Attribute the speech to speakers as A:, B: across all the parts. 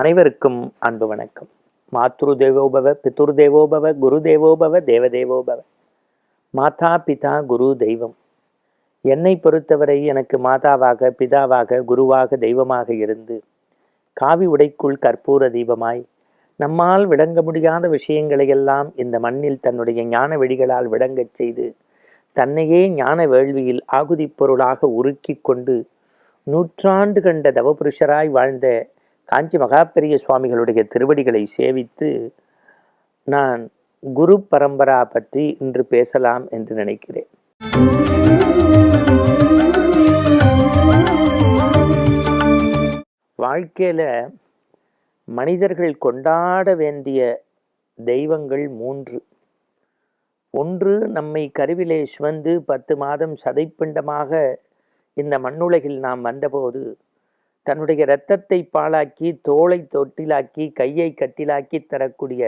A: அனைவருக்கும் அன்பு வணக்கம். மாத்ரு தேவோபவ பிதுர் தேவோபவ குரு தேவோபவ தேவதேவோபவ. மாதா பிதா குரு தெய்வம். என்னை பொறுத்தவரை எனக்கு மாதாவாக பிதாவாக குருவாக தெய்வமாக இருந்து காவி உடைக்குள் கற்பூர தீபமாய் நம்மால் விளங்க முடியாத விஷயங்களையெல்லாம் இந்த மண்ணில் தன்னுடைய ஞான வெடிகளால் விளங்கச் செய்து தன்னையே ஞான வேள்வியில் ஆகுதிப் பொருளாக உருக்கி கொண்டு நூற்றாண்டு கண்ட தவபுருஷராய் வாழ்ந்த காஞ்சி மகாபெரிய சுவாமிகளுடைய திருவடிகளை சேவித்து நான் குரு பரம்பரா பற்றி இன்று பேசலாம் என்று நினைக்கிறேன். வாழ்க்கையில் மனிதர்கள் கொண்டாட வேண்டிய தெய்வங்கள் மூன்று. ஒன்று நம்மை கருவிலே சுமந்து பத்து மாதம் சதைப்பிண்டமாக இந்த மண்ணுலகில் நாம் வந்தபோது தன்னுடைய இரத்தத்தை பாழாக்கி தோளை தொட்டிலாக்கி கையை கட்டிலாக்கி தரக்கூடிய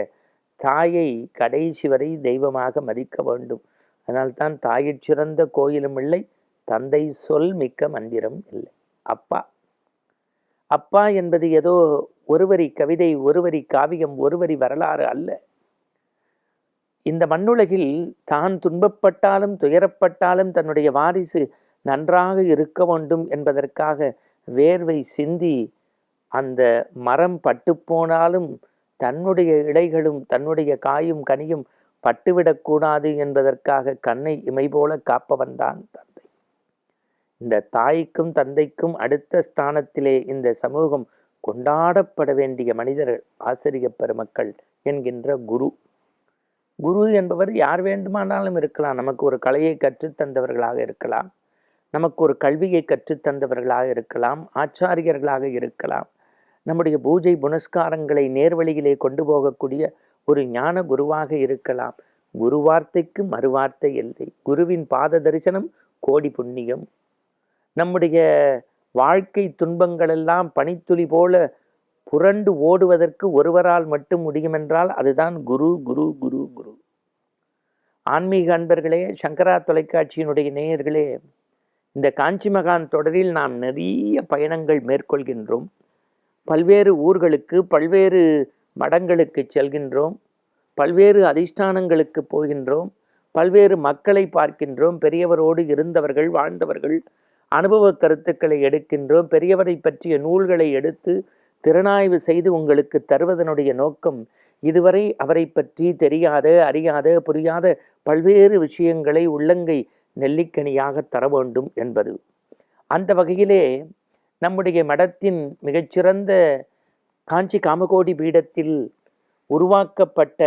A: தாயை கடைசி வரை தெய்வமாக மதிக்க வேண்டும். அதனால்தான் தாயிற் சிறந்த கோயிலும் இல்லை தந்தை சொல் மிக்க மந்திரம் இல்லை. அப்பா. அப்பா என்பது ஏதோ ஒருவரி கவிதை ஒருவரி காவியம் ஒருவரி வரலாறு அல்ல. இந்த மண்ணுலகில் தான் துன்பப்பட்டாலும் துயரப்பட்டாலும் தன்னுடைய வாரிசு நன்றாக இருக்க வேண்டும் என்பதற்காக வேர்வை சிந்தி அந்த மரம் பட்டுப்போனாலும் தன்னுடைய இலைகளும் தன்னுடைய காயும் கனியும் பட்டுவிடக்கூடாது என்பதற்காக கண்ணை இமை போல காப்பவன் தான் தந்தை. இந்த தாய்க்கும் தந்தைக்கும் அடுத்த ஸ்தானத்திலே இந்த சமூகம் கொண்டாடப்பட வேண்டிய மனிதர் ஆசிரிய பெருமக்கள் என்கின்ற குரு. குரு என்பவர் யார் வேண்டுமானாலும் இருக்கலாம் நமக்கு ஒரு கலையை கற்றுத்தந்தவர்களாக இருக்கலாம். நமக்கு ஒரு கல்வியை கற்றுத்தந்தவர்களாக இருக்கலாம் ஆச்சாரியர்களாக இருக்கலாம். நம்முடைய பூஜை புனஸ்காரங்களை நேர்வழியிலே கொண்டு போகக்கூடிய ஒரு ஞான குருவாக இருக்கலாம். குருவார்த்தைக்கு மறுவார்த்தை இல்லை. குருவின் பாத தரிசனம் கோடி புண்ணியம். நம்முடைய வாழ்க்கை துன்பங்களெல்லாம் பனித்துளி போல புரண்டு ஓடுவதற்கு ஒருவரால் மட்டும் முடியுமென்றால் அதுதான் குரு குரு குரு குரு. ஆன்மீக அன்பர்களே சங்கரா தொலைக்காட்சியினுடைய நேயர்களே இந்த காஞ்சி மகான் தொடரில் நாம் நிறைய பயணங்கள் மேற்கொள்கின்றோம். பல்வேறு ஊர்களுக்கு பல்வேறு மடங்களுக்கு செல்கின்றோம். பல்வேறு அதிஷ்டானங்களுக்கு போகின்றோம். பல்வேறு மக்களை பார்க்கின்றோம். பெரியவரோடு இருந்தவர்கள் வாழ்ந்தவர்கள் அனுபவ கருத்துக்களை எடுக்கின்றோம். பெரியவரை பற்றிய நூல்களை எடுத்து திறனாய்வு செய்து உங்களுக்கு தருவதனுடைய நோக்கம் இதுவரை அவரை பற்றி தெரியாத அறியாத புரியாத பல்வேறு விஷயங்களை உள்ளங்கை நெல்லிக்கனியாக தர வேண்டும் என்பது. அந்த வகையிலே நம்முடைய மடத்தின் மிகச்சிறந்த காஞ்சி காமகோடி பீடத்தில் உருவாக்கப்பட்ட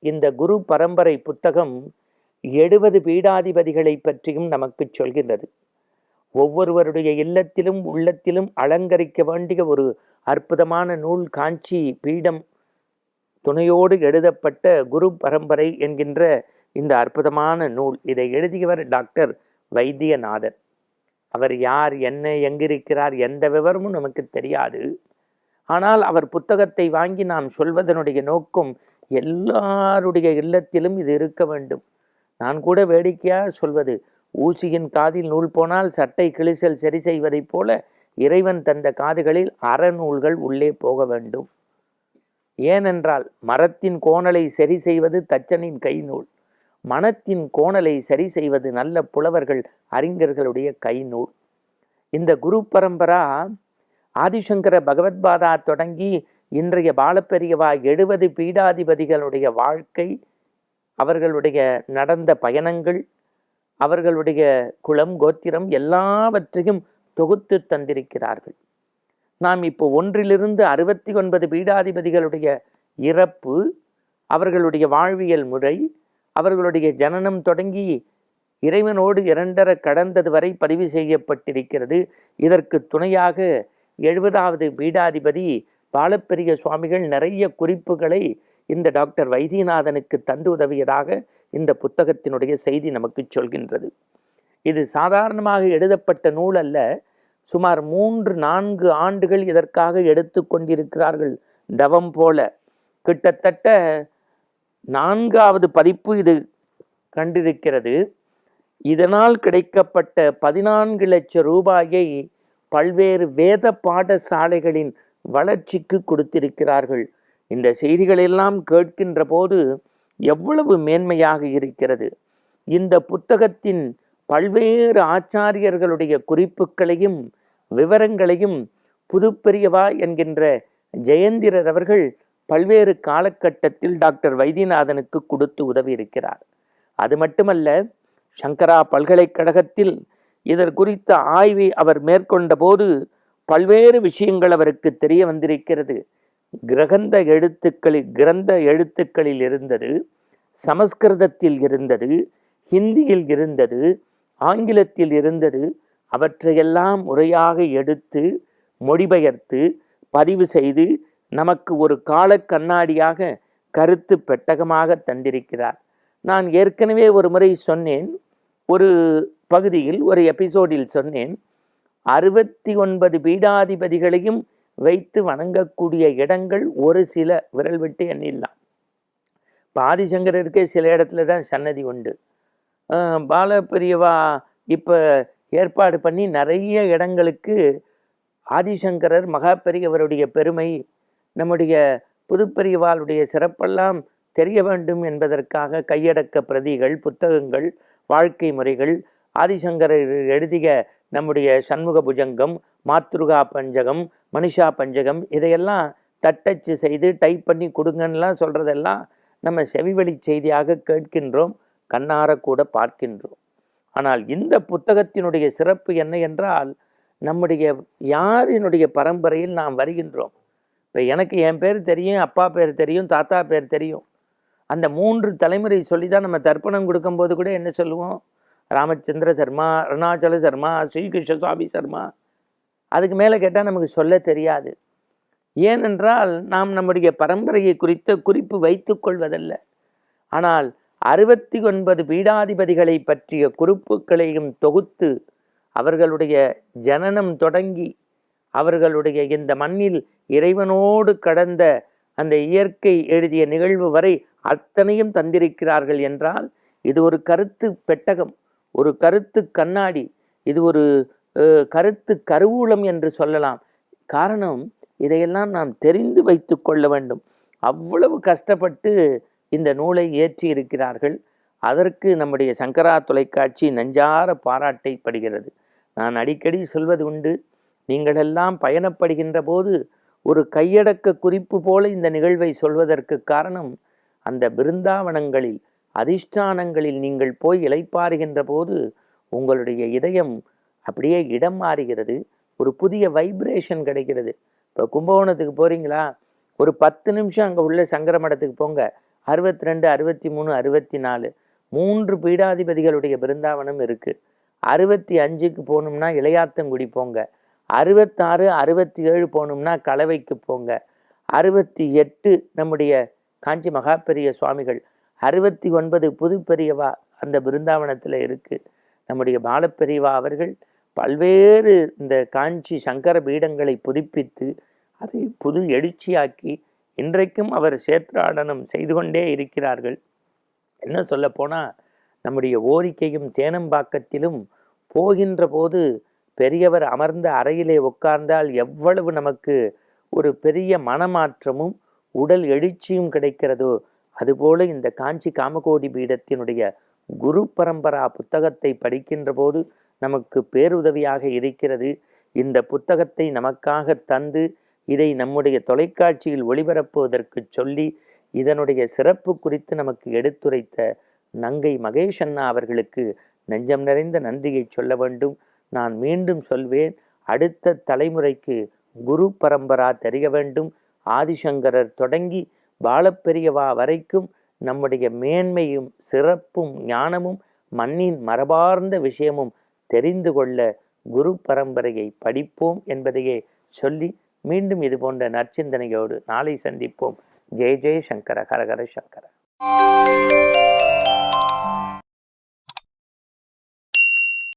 A: இந்த குரு பரம்பரை புத்தகம் எழுபது பீடாதிபதிகளை பற்றியும் நமக்கு சொல்கின்றது. ஒவ்வொருவருடைய இல்லத்திலும் உள்ளத்திலும் அலங்கரிக்க வேண்டிய ஒரு அற்புதமான நூல் காஞ்சி பீடம் துணையோடு எழுதப்பட்ட குரு பரம்பரை என்கின்ற இந்த அற்புதமான நூல். இதை எழுதியவர் டாக்டர் வைத்தியநாதன் அவர் யார் என்ன எங்கிருக்கிறார் எந்த விவரமும் நமக்கு தெரியாது. ஆனால் அவர் புத்தகத்தை வாங்கி நாம் சொல்வதனுடைய நோக்கம் எல்லாருடைய இல்லத்திலும் இது இருக்க வேண்டும். நான் கூட வேடிக்கையாக சொல்வது ஊசியின் காதில் நூல் போனால் சட்டை கிழிசல் சரி செய்வதைப் போல இறைவன் தந்த காதுகளில் அறநூல்கள் உள்ளே போக வேண்டும். ஏனென்றால் மரத்தின் கோணலை சரி செய்வது தச்சனின் கை நூல். மனத்தின் கோணலை சரி செய்வது நல்ல புலவர்கள் அறிஞர்களுடைய கை நூல் இந்த குரு பரம்பரா ஆதிசங்கர பகவத்பாதா தொடங்கி இன்றைய பாலப்பெரியவா எழுபது பீடாதிபதிகளுடைய வாழ்க்கை அவர்களுடைய நடந்த பயணங்கள் அவர்களுடைய குலம் கோத்திரம் எல்லாவற்றையும் தொகுத்து தந்திருக்கிறார்கள். நாம் இப்போ ஒன்றிலிருந்து அறுபத்தி ஒன்பது பீடாதிபதிகளுடைய இறப்பு அவர்களுடைய வாழ்வியல் முறை அவர்களுடைய ஜனனம் தொடங்கி இறைவனோடு இரண்டர கடந்தது வரை பதிவு செய்யப்பட்டிருக்கிறது. இதற்கு துணையாக எழுபதாவது பீடாதிபதி பாலப்பெரிய சுவாமிகள் நிறைய குறிப்புகளை இந்த டாக்டர் வைத்தியநாதனுக்கு தந்து உதவியதாக இந்த புத்தகத்தினுடைய செய்தி நமக்கு சொல்கின்றது. இது சாதாரணமாக எழுதப்பட்ட நூல் அல்ல. சுமார் மூன்று நான்கு ஆண்டுகள் இதற்காக எடுத்து கொண்டிருக்கிறார்கள் தவம் போல. கிட்டத்தட்ட நான்காவது பதிப்பு இது கண்டிருக்கிறது. இதனால் கிடைக்கப்பட்ட பதினான்கு லட்சம் ரூபாயை பல்வேறு வேத பாடசாலைகளின் வளர்ச்சிக்கு கொடுத்திருக்கிறார்கள். இந்த செய்திகளெல்லாம் கேட்கின்ற போது எவ்வளவு மேன்மையாக இருக்கிறது. இந்த புத்தகத்தின் பல்வேறு ஆச்சாரியர்களுடைய குறிப்புகளையும் விவரங்களையும் புதுப்பெரியவா என்கின்ற ஜெயந்திரர் அவர்கள் பல்வேறு காலகட்டத்தில் டாக்டர் வைத்தியநாதனுக்கு கொடுத்து உதவி இருக்கிறார் அது மட்டுமல்ல சங்கரா பல்கலைக்கழகத்தில் இதர் குறித்த ஆய்வை அவர் மேற்கொண்ட போது பல்வேறு விஷயங்கள் அவருக்கு தெரிய வந்திருக்கிறது. கிரகந்த எழுத்துக்களில் கிரந்த எழுத்துக்களில் இருந்தது சமஸ்கிருதத்தில் இருந்தது ஹிந்தியில் இருந்தது ஆங்கிலத்தில் இருந்தது அவற்றையெல்லாம் முறையாக எடுத்து மொழிபெயர்த்து பதிவு செய்து நமக்கு ஒரு கால கண்ணாடியாக கருத்து பெட்டகமாக தந்திருக்கிறார். நான் ஏற்கனவே ஒரு முறை சொன்னேன் ஒரு பகுதியில் ஒரு எபிசோடில் சொன்னேன் அறுபத்தி ஒன்பது பீடாதிபதிகளையும் வைத்து வணங்கக்கூடிய இடங்கள் ஒரு சில விரல் விட்டு எண்ணிடலாம். இப்போ ஆதிசங்கரருக்கே சில இடத்துல தான் சன்னதி உண்டு. பாலப்பிரியவா இப்போ ஏற்பாடு பண்ணி நிறைய இடங்களுக்கு ஆதிசங்கரர் மகாபெரியவருடைய பெருமை நம்முடைய புதுப்பெரியவாளுடைய சிறப்பெல்லாம் தெரிய வேண்டும் என்பதற்காக கையடக்க பிரதிகள் புத்தகங்கள் வாழ்க்கை முறைகள் ஆதிசங்கரர் எழுதிய நம்முடைய சண்முக புஜங்கம் மாத்ருகா பஞ்சகம் மனிஷா பஞ்சகம் இதையெல்லாம் தட்டச்சு செய்து டைப் பண்ணி கொடுங்கன்னெலாம் சொல்கிறதெல்லாம் நம்ம செவிவழி செய்தியாக கேட்கின்றோம் கண்ணார கூட பார்க்கின்றோம். ஆனால் இந்த புத்தகத்தினுடைய சிறப்பு என்ன என்றால் நம்முடைய யாரினுடைய பரம்பரையில் நாம் வருகின்றோம்? இப்போ எனக்கு என் பேர் தெரியும் அப்பா பேர் தெரியும் தாத்தா பேர் தெரியும். அந்த மூன்று தலைமுறை சொல்லி தான் நம்ம தர்ப்பணம் கொடுக்கும்போது கூட என்ன சொல்லுவோம்? ராமச்சந்திர சர்மா அருணாச்சல சர்மா ஸ்ரீகிருஷ்ண சுவாமி சர்மா. அதுக்கு மேலே கேட்டால் நமக்கு சொல்ல தெரியாது. ஏனென்றால் நாம் நம்முடைய பரம்பரையை குறித்த குறிப்பு வைத்து கொள்வதல்ல. ஆனால் அறுபத்தி ஒன்பது பீடாதிபதிகளை பற்றிய குறிப்புகளையும் தொகுத்து அவர்களுடைய ஜனனம் தொடங்கி அவர்களுடைய இந்த மண்ணில் இறைவனோடு கடந்த அந்த இயற்கை எழுதிய நிகழ்வு வரை அத்தனையும் தந்திருக்கிறார்கள் என்றால் இது ஒரு கருத்து பெட்டகம் ஒரு கருத்து கண்ணாடி இது ஒரு கருத்து கருவூலம் என்று சொல்லலாம். காரணம் இதையெல்லாம் நாம் தெரிந்து வைத்து கொள்ள வேண்டும். அவ்வளவு கஷ்டப்பட்டு இந்த நூலை ஏற்றி இருக்கிறார்கள். அதற்கு நம்முடைய சங்கரா தொலைக்காட்சி நஞ்சார பாராட்டை படுகிறது. நான் அடிக்கடி சொல்வது உண்டு நீங்களெல்லாம் பயணப்படுகின்ற போது ஒரு கையடக்க குறிப்பு போல இந்த நிகழ்வை சொல்வதற்கு காரணம் அந்த பிருந்தாவனங்களில் அதிஷ்டானங்களில் நீங்கள் போய் இளைப்பாறுகின்ற போது உங்களுடைய இதயம் அப்படியே இடம் மாறுகிறது ஒரு புதிய வைப்ரேஷன் கிடைக்கிறது. இப்போ கும்பகோணத்துக்கு போகிறீங்களா ஒரு பத்து நிமிஷம் அங்கே உள்ள சங்கர மடத்துக்கு போங்க. அறுபத்தி ரெண்டு அறுபத்தி மூணு அறுபத்தி நாலு மூன்று பீடாதிபதிகளுடைய பிருந்தாவனம் இருக்குது அறுபத்தி அஞ்சுக்கு போகணும்னா இளையாத்தங்குடி போங்க. அறுபத்தாறு அறுபத்தி ஏழு போகணும்னா கலவைக்கு போங்க. அறுபத்தி எட்டு நம்முடைய காஞ்சி மகாபெரிய சுவாமிகள் அறுபத்தி ஒன்பது புதுப்பெரியவா அந்த பிருந்தாவனத்தில் இருக்குது நம்முடைய பாலப்பெரியவா அவர்கள் பல்வேறு இந்த காஞ்சி சங்கர பீடங்களை புதுப்பித்து அதை புது எழுச்சியாக்கி இன்றைக்கும் அவர் சேத்ராடனம் செய்து கொண்டே இருக்கிறார்கள். என்ன சொல்ல போனால் நம்முடைய ஓரிக்கையும் தேனம்பாக்கத்திலும் போகின்ற போது பெரியவர் அமர்ந்த அறையிலே உட்கார்ந்தால் எவ்வளவு நமக்கு ஒரு பெரிய மனமாற்றமும் உடல் எழுச்சியும் கிடைக்கிறதோ அதுபோல இந்த காஞ்சி காமகோடி பீடத்தினுடைய குரு பரம்பரா புத்தகத்தை படிக்கின்ற போது நமக்கு பேருதவியாக இருக்கிறது. இந்த புத்தகத்தை நமக்காக தந்து இதை நம்முடைய தொலைக்காட்சியில் ஒளிபரப்புவதற்கு சொல்லி இதனுடைய சிறப்பு குறித்து நமக்கு எடுத்துரைத்த நங்கை மகேஷ் அண்ணா அவர்களுக்கு நெஞ்சம் நிறைந்த நன்றியை சொல்ல வேண்டும். நான் மீண்டும் சொல்வேன் அடுத்த தலைமுறைக்கு குரு பரம்பரா தெரிய வேண்டும். ஆதிசங்கரர் தொடங்கி பாலப்பெரியவா வரைக்கும் நம்முடைய மேன்மையும் சிறப்பும் ஞானமும் மண்ணின் மரபார்ந்த விஷயமும் தெரிந்து கொள்ள குரு பரம்பரையை படிப்போம் என்பதையே சொல்லி மீண்டும் இது போன்ற நற்சிந்தனையோடு நாளை சந்திப்போம். ஜெய் ஜெய் சங்கர ஹரஹர சங்கர.